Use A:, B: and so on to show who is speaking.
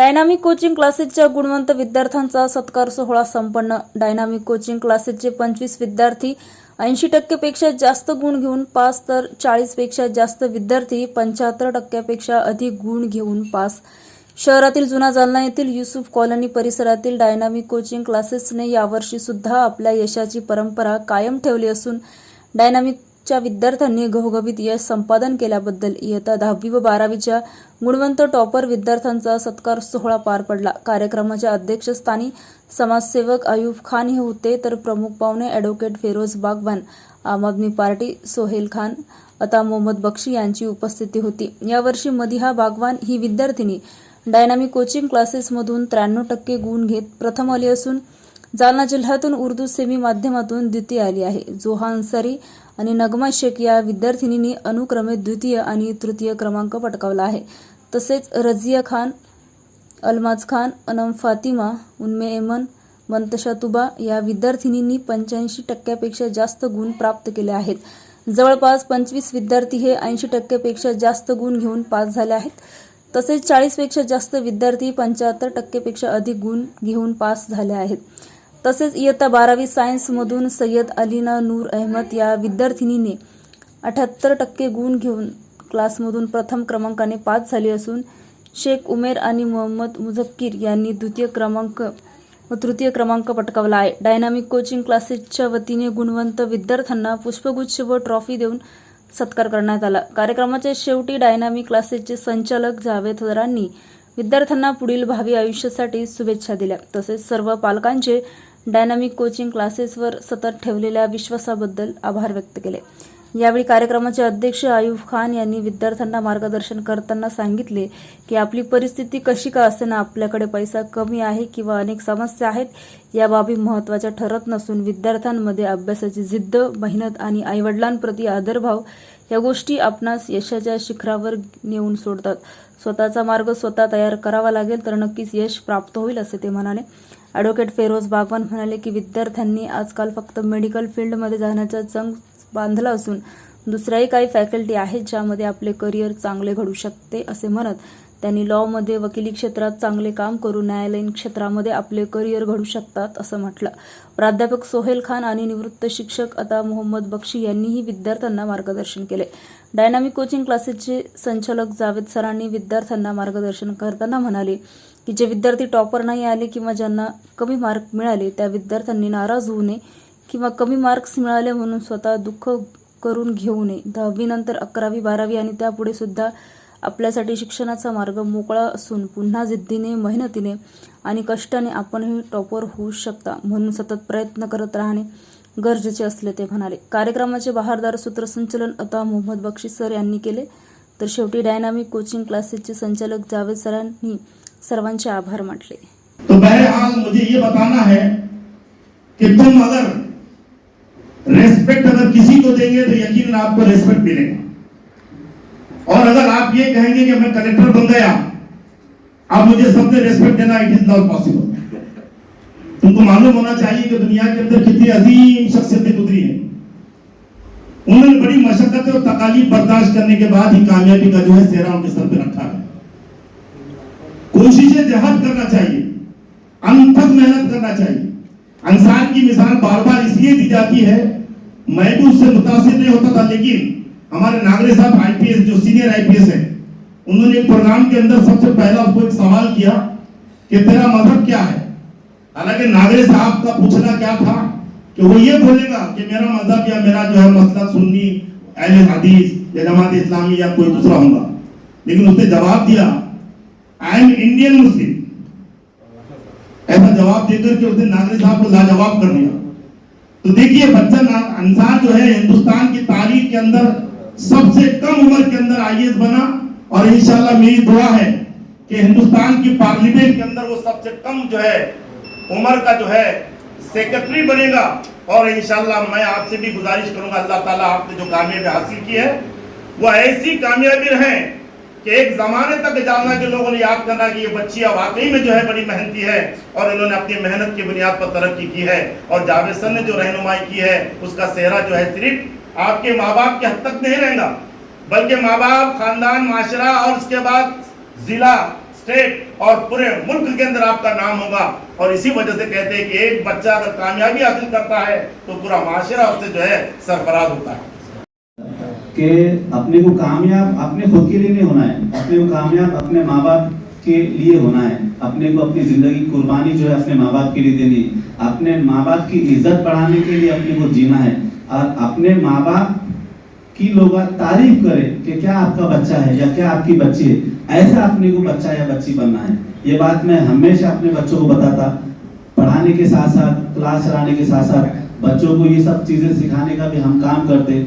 A: Dynamic coaching क्लासेसच्या गुणवंत विद्यार्थ्यांचा सत्कार सोहळा संपन्न. डायनामिक कोचिंग क्लासेसचे पंचवीस विद्यार्थी ऐंशी टक्केपेक्षा जास्त गुण घेऊन पास तर चाळीसपेक्षा जास्त विद्यार्थी पंच्याहत्तर टक्क्यापेक्षा अधिक गुण घेऊन पास. शहरातील जुना जालना येथील युसुफ कॉलनी परिसरातील डायनामिक कोचिंग क्लासेसने यावर्षी सुद्धा आपल्या यशाची परंपरा कायम ठेवली असून च्या विद्यार्थ्यांनी घवघवीत यश संपादन केल्याबद्दल इयत्ता दहावी व बारावीच्या गुणवंत टॉपर विद्यार्थ्यांचा सत्कार सोहळा पार पडला. कार्यक्रमाच्या अध्यक्षस्थानी समाजसेवक अयूब खान हे होते तर प्रमुख पाहुणे ॲडव्होकेट फेरोज बागवान आम आदमी पार्टी सोहेल खान अता मोहम्मद बक्षी यांची उपस्थिती होती. यावर्षी मदिहा बागवान ही विद्यार्थिनी डायनामिक कोचिंग क्लासेसमधून त्र्याण्णव टक्के गुण घेत प्रथम आली असून जालना जिल्ह्यातून उर्दू सेमी माध्यमातून द्वितीय आली आहे. जोहा अन्सारी आणि नगमा शेख या विद्यार्थिनींनी अनुक्रमे द्वितीय आणि तृतीय क्रमांक पटकावला आहे. तसेच रझिया खान अलमाज खान अनम फातिमा उन्मे एमन मंतशा तुबा या विद्यार्थिनींनी पंच्याऐंशी टक्क्यापेक्षा जास्त गुण प्राप्त केले आहेत. जवळपास पंचवीस विद्यार्थी हे ऐंशी टक्क्यापेक्षा जास्त गुण घेऊन पास झाले आहेत. तसेच चाळीसपेक्षा जास्त विद्यार्थी पंच्याहत्तर टक्केपेक्षा अधिक गुण घेऊन पास झाले आहेत. तसेच इयत्ता बारावी सायन्समधून सय्यद अलीना नूर अहमद या विद्यार्थिनीने अठ्याहत्तर टक्के गुण घेऊन क्लासमधून प्रथम क्रमांकाने पास झाली असून शेख उमेर आणि मोहम्मद मुझक्कीर यांनी द्वितीय क्रमांक व तृतीय क्रमांक पटकावला आहे. डायनामिक कोचिंग क्लासेसच्या वतीने गुणवंत विद्यार्थ्यांना पुष्पगुच्छ व ट्रॉफी देऊन सत्कार करण्यात आला. कार्यक्रमाच्या शेवटी डायनामिक क्लासेसचे संचालक जावेद हजरांनी विद्यार्थ्यांना पुढील भावी आयुष्यासाठी शुभेच्छा दिल्या. तसेच सर्व पालकांचे डायनामिक कोचिंग क्लासेसवर सतत ठेवलेल्या विश्वासाबद्दल आभार व्यक्त केले. यावेळी कार्यक्रमाचे अध्यक्ष आयुब खान यांनी विद्यार्थ्यांना मार्गदर्शन करताना सांगितले की आपली परिस्थिती कशी का असताना आपल्याकडे पैसा कमी आहे किंवा अनेक समस्या आहेत या बाबी महत्त्वाच्या ठरत नसून विद्यार्थ्यांमध्ये अभ्यासाची जिद्द मेहनत आणि आईवडिलांप्रती आदरभाव या गोष्टी आपणास यशाच्या शिखरावर नेऊन सोडतात. स्वतःचा मार्ग स्वतः तयार करावा लागेल तर नक्कीच यश प्राप्त होईल असे ते म्हणाले. ॲडव्होकेट फेरोज बागवान म्हणाले की विद्यार्थ्यांनी आजकाल फक्त मेडिकल फील्डमध्ये जाण्याचा चंग बांधला असून दुसऱ्याही काही फॅकल्टी आहेत ज्यामध्ये आपले करिअर चांगले घडू शकते असे म्हणत त्यांनी लॉमध्ये वकिली क्षेत्रात चांगले काम करून न्यायालयीन क्षेत्रामध्ये आपले करिअर घडू शकतात असं म्हटलं. प्राध्यापक सोहेल खान आणि निवृत्त शिक्षक आता मोहम्मद बक्षी यांनीही विद्यार्थ्यांना मार्गदर्शन केले. डायनामिक कोचिंग क्लासेसचे संचालक जावेद सरांनी विद्यार्थ्यांना मार्गदर्शन करताना म्हणाले की जे विद्यार्थी टॉपर नाही आले किंवा ज्यांना कमी मार्क मिळाले त्या विद्यार्थ्यांनी नाराज होऊ नये किंवा कमी मार्क्स मिळाले म्हणून स्वतः दुःख करून घेऊ नये. दहावीनंतर अकरावी बारावी आणि त्यापुढे सुद्धा आपल्यासाठी शिक्षणाचा मार्ग मोकळा असून पुन्हा जिद्दीने मेहनतीने आणि कष्टाने आपणही टॉपर होऊ शकता म्हणून सतत प्रयत्न करत राहणे गरजेचे असले ते म्हणाले. कार्यक्रमाचे बहारदार सूत्रसंचलन अता मोहम्मद बक्षी सर यांनी केले. तर शेवटी डायनामिक कोचिंग क्लासेसचे संचालक जावेद सरांनी सर्वांचे आभार मानले.
B: तो बहरहाल मुझे ये बताना है कि तुम अगर रेस्पेक्ट अगर किसी को देंगे तो यकीन आपको रेस्पेक्ट मिलेगा. اور اگر آپ یہ کہیں گے کہ میں کلیکٹر بن گیا، آپ مجھے سب نے ریسپیکٹ دینا اٹ از ناٹ پاسبل تم کو معلوم ہونا چاہیے کہ دنیا کے اندر کتنی عظیم شخصیتیں گزری ہیں۔ انہوں نے بڑی مشقت اور تکالیف برداشت کرنے کے بعد ہی کامیابی کا جو ہے سہرا ان کے سر پہ رکھا ہے۔ کوششیں جہاد کرنا چاہیے، انتھک محنت کرنا چاہیے۔ انسان کی مثال بار بار اس لیے دی جاتی ہے، میں بھی اس سے متاثر نہیں ہوتا تھا، لیکن ہمارے ناگری صاحب آئی پی ایس جو سینئر آئی پی ایس ہیں، انہوں نے ایک پروگرام کے اندر سب سے پہلا اس کو ایک سوال کیا کہ تیرا مذہب کیا ہے؟ حالانکہ ناگری صاحب کا پوچھنا کیا تھا کہ وہ یہ بولے گا کہ میرا مذہب یا میرا جو ہے مسئلہ سنی، اہل حدیث یا جماعت اسلامی یا کوئی دوسرا ہوں گا۔ لیکن اس نے جواب دیا آئی ایم انڈین مسلم ایسا جواب دے کر کہ اس نے ناگری صاحب کو لاجواب کر دیا۔ تو دیکھیے، بچہ انسان جو ہے، ہندوستان کی تاریخ کے اندر साहब को लाजवाब कर दिया तो देखिए बच्चा ना अंसार जो है हिंदुस्तान की तारीख के अंदर सबसे कम उम्र के अंदर आईएएस बना और इंशाल्लाह मेरी दुआ है कि हिंदुस्तान की पार्लियामेंट के अंदर वो सबसे कम जो है उम्र का जो है सेक्रेटरी बनेगा और इंशाल्लाह मैं आपसे भी गुजारिश करूंगा अल्लाह ताला आपने जो कामयाबी हासिल की है वो ऐसी कामयाबी रहे कि एक जमाने तक जालना के लोगों ने याद करना कि ये बच्चियां वाकई में जो है बड़ी मेहनती है और इन्होंने अपनी मेहनत की बुनियाद पर तरक्की की है और जावेद सर ने जो آپ کے ماں باپ کے حد تک نہیں رہے گا، بلکہ ماں باپ، خاندان، معاشرہ اور اس کے بعد ضلع اسٹیٹ اور پورے ملک کے اندر آپ کا نام ہوگا۔ اور اسی وجہ سے کہتے ہیں کہ ایک بچہ اگر کامیابی حاصل کرتا ہے تو پورا معاشرہ اس سے جو ہے سرفراز ہوتا ہے۔ کہ اپنے کو
C: کامیاب اپنے خود کے لیے نہیں ہونا ہے، اپنے کو کامیاب اپنے ماں باپ کے لیے ہونا ہے۔ اپنے کو اپنی زندگی قربانی جو ہے اپنے ماں باپ کے لیے دینی ہے۔ اپنے ماں باپ کی عزت بڑھانے کے لیے اپنے کو جینا ہے۔ اور اپنے ماں باپ کی لوگ تعریف کریں کہ کیا آپ کا بچہ ہے یا کیا آپ کی بچی ہے۔ ایسا اپنے کو بچہ یا بچی بننا ہے۔ یہ بات میں ہمیشہ اپنے بچوں کو بتاتا پڑھانے کے ساتھ ساتھ، کلاس چلانے کے ساتھ ساتھ، بچوں کو یہ سب چیزیں سکھانے کا بھی ہم کام کرتے۔